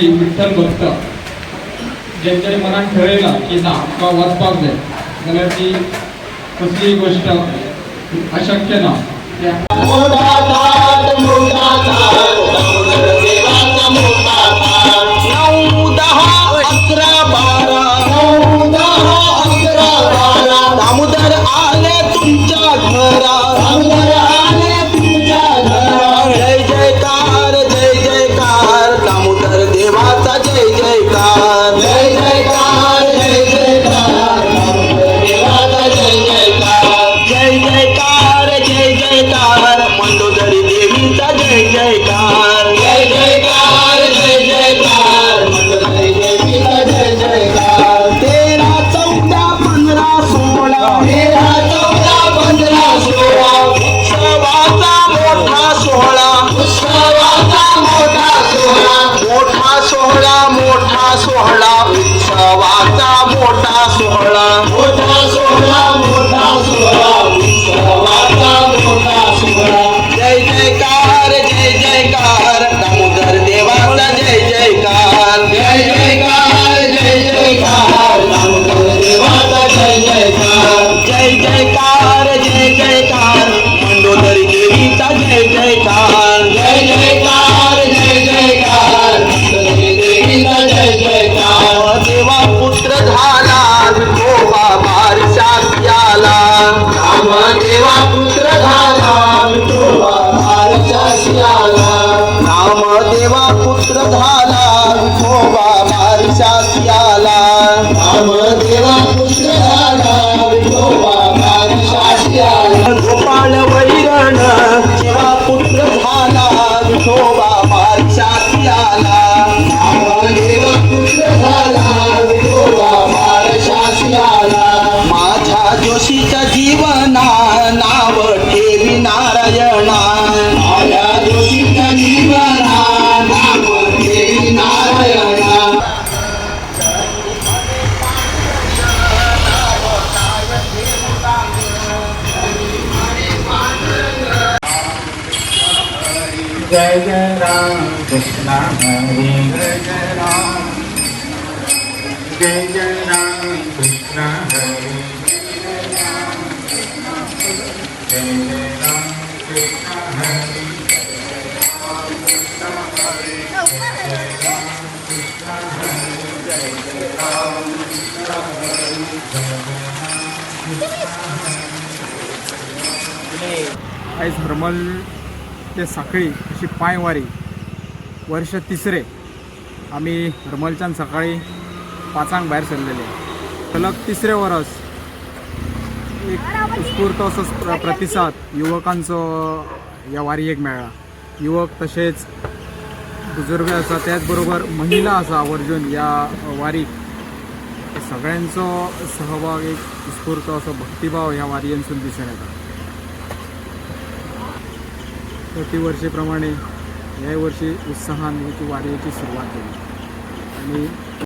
करणारी विठ्ठल भक्त. ज्यांच्या मनात ठरयला की ना किंवा वाचपाक जाय जर ती कसलीही गोष्ट अशक्य ना. हो, शास्याला देवा पुत्र झाला विठोबा गोपाल वैरण देवा पुत्र झाला विठोबा जय जय राम कृष्ण हरे जय राम जय जय राम कृष्ण हरे जय जय राम कृष्ण हरे आज हर्मल ते साखळी वर्षी पायवारी. वर्ष तिसरे. आम्ही हरमलच्यान सकाळी पांचांक भायर सरलेले. सलग तिसरे वरस. एक उत्स्फूर्त असो प्रतिसाद. युवकांचो ह्या वारयेक मेळ्ळा युवक तशेंच बुजुर्ग आसा त्याच बरोबर महिला आसा आवर्जून ह्या वारीक सगळ्यांचो सहभाग एक उत्स्फूर्त असो भक्तिभाव ह्या वारयेनसून दिसून येता प्रतिवर्षीप्रमाणे यावर्षी वर्षी उत्साहाने ती वारीची सुरुवात केली. आणि